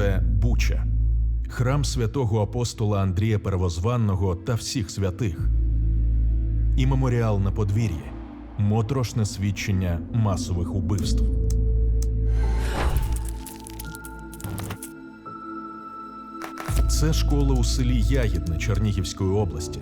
Це Буча, храм святого апостола Андрія Первозванного та всіх святих. І меморіал на подвір'ї моторошне свідчення масових убивств. Це школа у селі Ягідне Чернігівської області,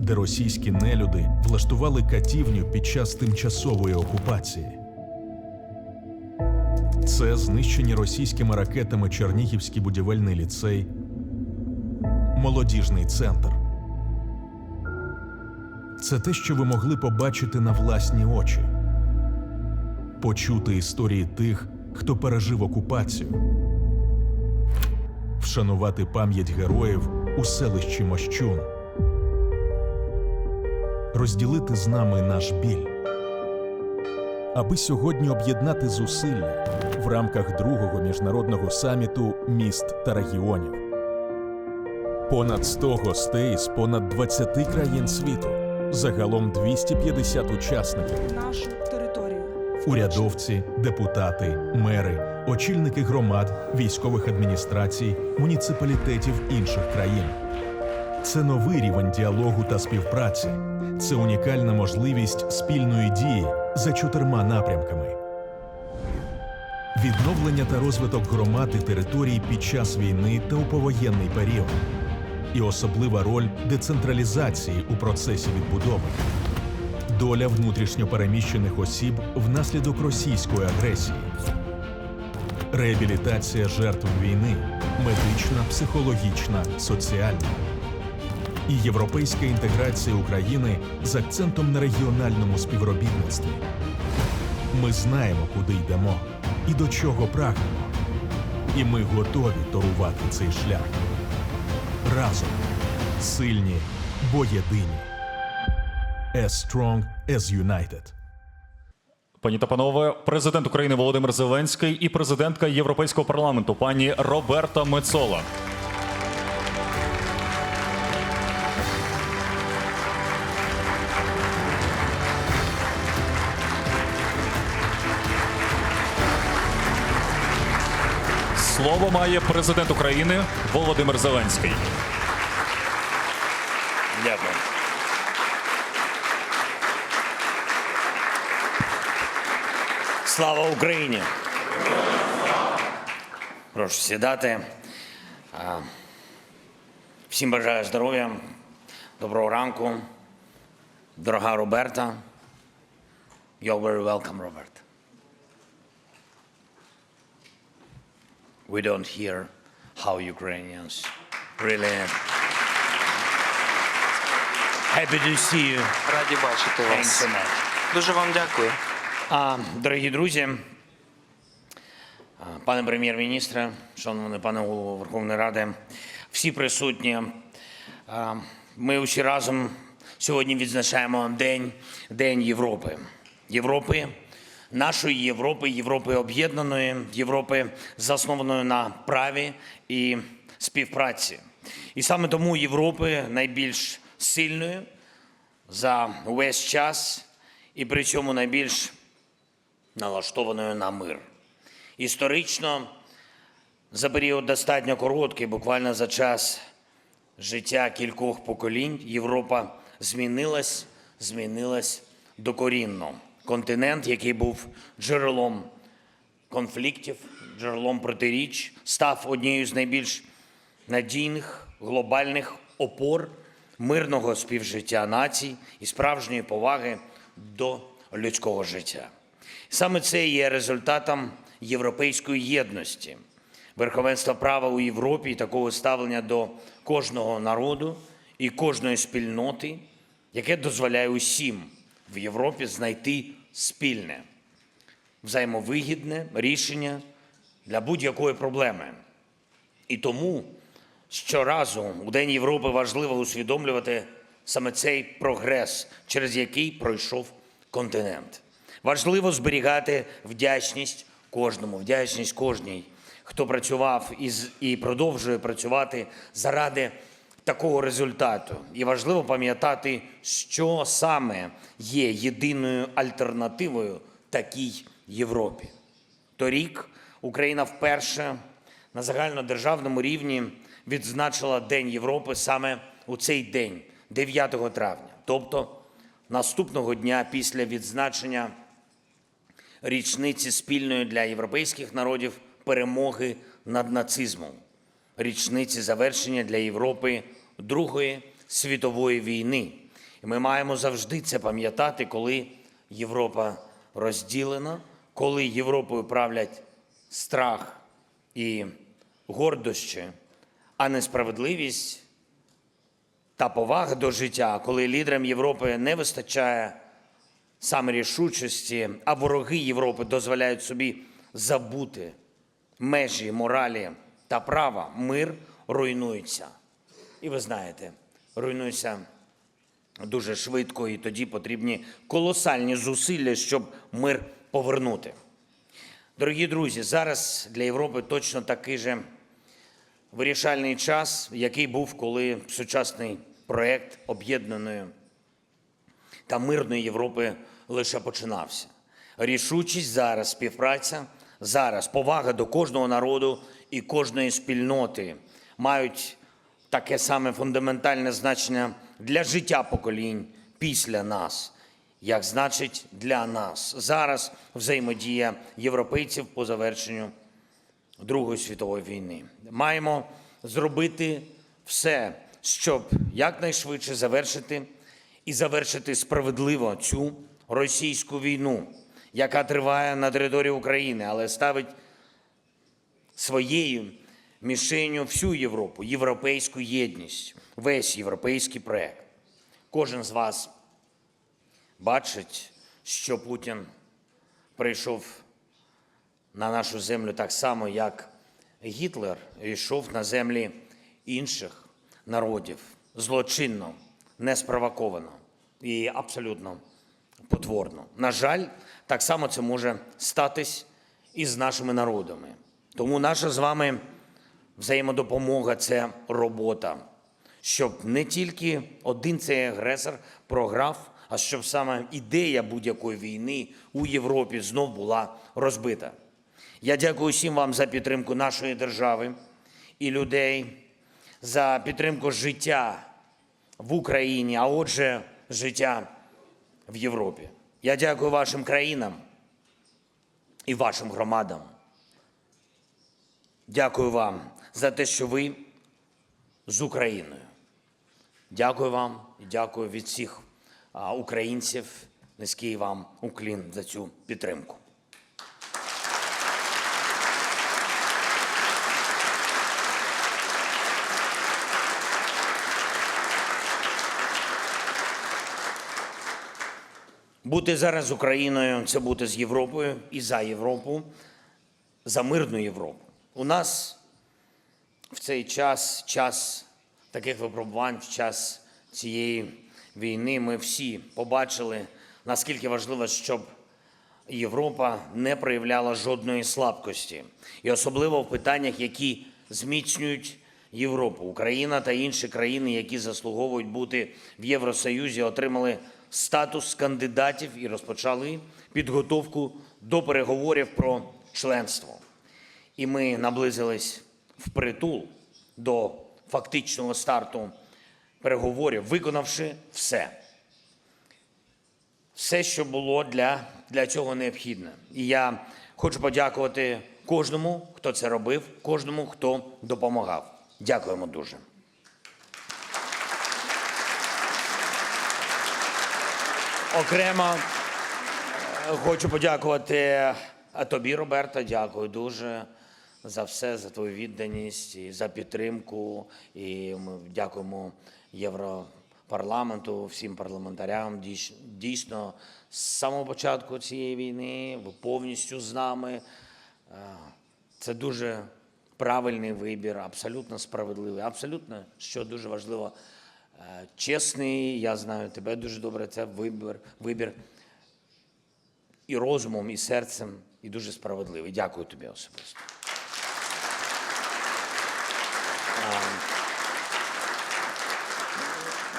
де російські нелюди влаштували катівню під час тимчасової окупації. Це знищені російськими ракетами Чернігівський будівельний ліцей, молодіжний центр. Це те, що ви могли побачити на власні очі, почути історії тих, хто пережив окупацію, вшанувати пам'ять героїв у селищі Мощун, розділити з нами наш біль. Аби сьогодні об'єднати зусилля в рамках другого міжнародного саміту міст та регіонів. Понад 100 гостей з понад 20 країн світу, загалом 250 учасників, нашу територію. урядовці, депутати, мери, очільники громад, військових адміністрацій, муніципалітетів інших країн. Це новий рівень діалогу та співпраці. Це унікальна можливість спільної дії за чотирма напрямками. Відновлення та розвиток громад і територій під час війни та у повоєнний період. І особлива роль децентралізації у процесі відбудови. Доля внутрішньопереміщених осіб внаслідок російської агресії. Реабілітація жертв війни медична, психологічна, соціальна і європейська інтеграція України з акцентом на регіональному співробітництві. Ми знаємо, куди йдемо і до чого прагнемо. І ми готові торувати цей шлях. Разом сильні, бо єдині. As strong as united. Пані та панове, президент України Володимир Зеленський і президентка Європейського парламенту пані Роберта Мецола. Слово має президент України Володимир Зеленський. Дякую. Слава Україні! Прошу сідати. Всім бажаю здоров'я, доброго ранку. Дорога Роберта. You're very welcome, Robert. We don't hear how Ukrainians really happy to see you. Раді бачити Thanks вас. so much. Дуже вам дякую. А, дорогі друзі, а, пане прем'єр-міністре, шановний пане голово Верховної Ради, всі присутні. а, Ми усі разом сьогодні відзначаємо День, День Європи. Європи, нашої Європи, Європи об'єднаної, Європи, заснованої на праві і співпраці. І саме тому Європи найбільш сильною за увесь час і при цьому найбільш налаштованою на мир. Історично, за період достатньо короткий, буквально за час життя кількох поколінь, Європа змінилась, змінилась докорінно. Континент, який був джерелом конфліктів, джерелом протиріч, став однією з найбільш надійних глобальних опор мирного співжиття націй і справжньої поваги до людського життя. Саме це є результатом європейської єдності, верховенства права у Європі і такого ставлення до кожного народу і кожної спільноти, яке дозволяє усім в Європі знайти спільне взаємовигідне рішення для будь-якої проблеми. І тому щоразу у День Європи важливо усвідомлювати саме цей прогрес, через який пройшов континент. Важливо зберігати вдячність кожному, вдячність кожній, хто працював і продовжує працювати заради такого результату. І важливо пам'ятати, що саме є єдиною альтернативою такій Європі. Торік Україна вперше на загальнодержавному рівні відзначила День Європи саме у цей день, 9 травня, тобто наступного дня після відзначення річниці спільної для європейських народів перемоги над нацизмом, річниці завершення для Європи Другої світової війни. І ми маємо завжди це пам'ятати, коли Європа розділена, коли Європою правлять страх і гордощі, а не справедливість та повага до життя, коли лідерам Європи не вистачає саме рішучості, а вороги Європи дозволяють собі забути межі моралі та права, мир руйнується. І ви знаєте, руйнується дуже швидко, і тоді потрібні колосальні зусилля, щоб мир повернути. Дорогі друзі, зараз для Європи точно такий же вирішальний час, який був, коли сучасний проект об'єднаної та мирної Європи лише починався. Рішучість зараз, співпраця зараз, повага до кожного народу і кожної спільноти мають таке саме фундаментальне значення для життя поколінь після нас, як значить для нас. Зараз взаємодія європейців по завершенню Другої світової війни. Маємо зробити все, щоб якнайшвидше завершити і завершити справедливо цю російську війну, яка триває на території України, але ставить своєю мішенью всю Європу, європейську єдність, весь європейський проект. Кожен з вас бачить, що Путін прийшов на нашу землю так само, як Гітлер йшов на землі інших народів злочинно, неспровоковано і абсолютно потворно. На жаль, так само це може статись і з нашими народами. Тому наша з вами взаємодопомога це робота, щоб не тільки один цей агресор програв, а щоб саме ідея будь-якої війни у Європі знов була розбита. Я дякую всім вам за підтримку нашої держави і людей, за підтримку життя в Україні, а отже, життя в Європі. Я дякую вашим країнам і вашим громадам. Дякую вам за те, що ви з Україною. Дякую вам і дякую від всіх українців. Низький вам уклін за цю підтримку. Бути зараз Україною це бути з Європою і за Європу, за мирну Європу. У нас в цей час, час таких випробувань, в час цієї війни, ми всі побачили, наскільки важливо, щоб Європа не проявляла жодної слабкості, і особливо в питаннях, які зміцнюють Європу. Україна та інші країни, які заслуговують бути в Євросоюзі, отримали статус кандидатів і розпочали підготовку до переговорів про членство. І ми наблизились впритул до фактичного старту переговорів, виконавши все. Все, що було для, для цього необхідне. І я хочу подякувати кожному, хто це робив, кожному, хто допомагав. Дякуємо дуже. Окремо е, хочу подякувати е, тобі, Роберта. Дякую дуже за все, за твою відданість і за підтримку. І ми дякуємо Європарламенту, всім парламентарям. Дійс- Дійсно, з самого початку цієї війни ви повністю з нами. Е, Це дуже правильний вибір, абсолютно справедливий, абсолютно, що дуже важливо, чесний. Я знаю тебе дуже добре. Це вибір, вибір і розумом, і серцем, і дуже справедливий. Дякую тобі особисто.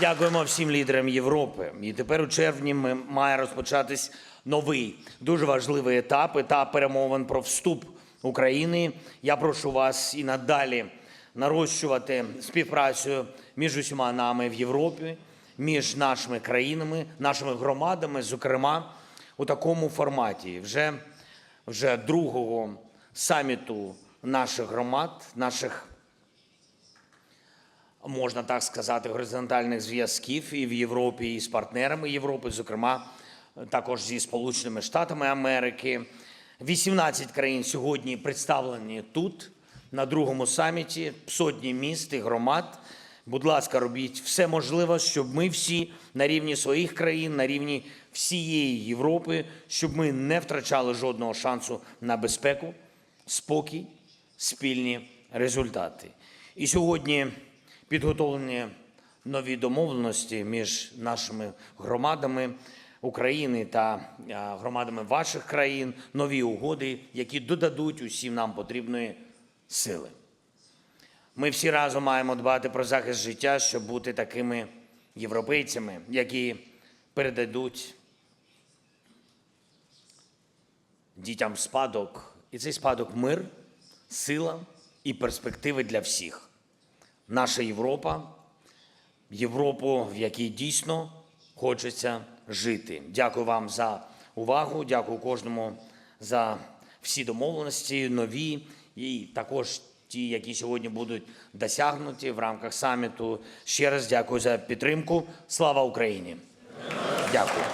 Дякуємо всім лідерам Європи. І тепер у червні ми має розпочатись новий дуже важливий етап етап перемовин про вступ України. Я прошу вас і надалі нарощувати співпрацю між усіма нами в Європі, між нашими країнами, нашими громадами, зокрема у такому форматі. Вже, вже другого саміту наших громад, наших можна так сказати, горизонтальних зв'язків і в Європі, і з партнерами Європи, зокрема, також зі Сполученими Штатами Америки. 18 країн сьогодні представлені тут, на другому саміті, сотні міст і громад. Будь ласка, робіть все можливе, щоб ми всі на рівні своїх країн, на рівні всієї Європи, щоб ми не втрачали жодного шансу на безпеку, спокій, спільні результати. І сьогодні підготовлені нові домовленості між нашими громадами України та громадами ваших країн, нові угоди, які додадуть усім нам потрібної сили. Ми всі разом маємо дбати про захист життя, щоб бути такими європейцями, які передадуть дітям спадок. І цей спадок мир, сила і перспективи для всіх. Наша Європа, Європу, в якій дійсно хочеться жити. Дякую вам за увагу. Дякую кожному за всі домовленості, нові і також ті, які сьогодні будуть досягнуті в рамках саміту. Ще раз дякую за підтримку. Слава Україні! Дякую.